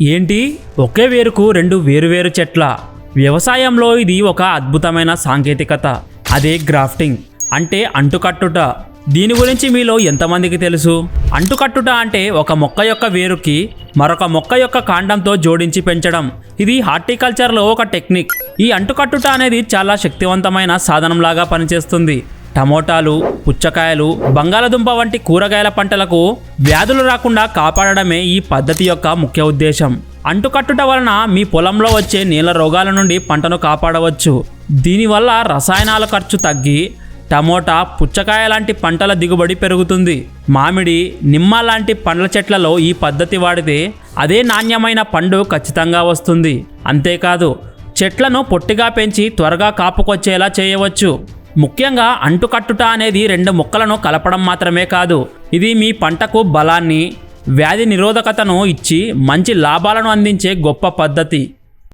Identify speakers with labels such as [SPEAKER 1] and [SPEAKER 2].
[SPEAKER 1] ఏంటి? ఒకే వేరుకు రెండు వేరువేరు చెట్ల. వ్యవసాయంలో ఇది ఒక అద్భుతమైన సాంకేతికత. అదే గ్రాఫ్టింగ్. అంటే అంటుకట్టుట. దీని గురించి మీలో ఎంతమందికి తెలుసు? అంటుకట్టుట అంటే ఒక మొక్క యొక్క వేరుకి మరొక మొక్క యొక్క కాండంతో జోడించి పెంచడం. ఇది హార్టికల్చర్లో ఒక టెక్నిక్. ఈ అంటుకట్టుట అనేది చాలా శక్తివంతమైన సాధనంలాగా పనిచేస్తుంది. టమోటాలు పుచ్చకాయలు బంగాళదుంప వంటి కూరగాయల పంటలకు వ్యాధులు రాకుండా కాపాడడమే ఈ పద్ధతి యొక్క ముఖ్య ఉద్దేశం. అంటుకట్టుట వలన మీ పొలంలో వచ్చే నీళ్ళ రోగాల నుండి పంటను కాపాడవచ్చు. దీనివల్ల రసాయనాల ఖర్చు తగ్గి టమోటా పుచ్చకాయ లాంటి పంటల దిగుబడి పెరుగుతుంది. మామిడి నిమ్మ లాంటి పండ్ల చెట్లలో ఈ పద్ధతి వాడితే అదే నాణ్యమైన పండు ఖచ్చితంగా వస్తుంది. అంతేకాదు చెట్లను పొట్టిగా పెంచి త్వరగా కాపుకొచ్చేలా చేయవచ్చు. ముఖ్యంగా అంటుకట్టుట అనేది రెండు మొక్కలను కలపడం మాత్రమే కాదు. ఇది మీ పంటకు బలాన్ని వ్యాధి నిరోధకతను ఇచ్చి మంచి లాభాలను అందించే గొప్ప పద్ధతి.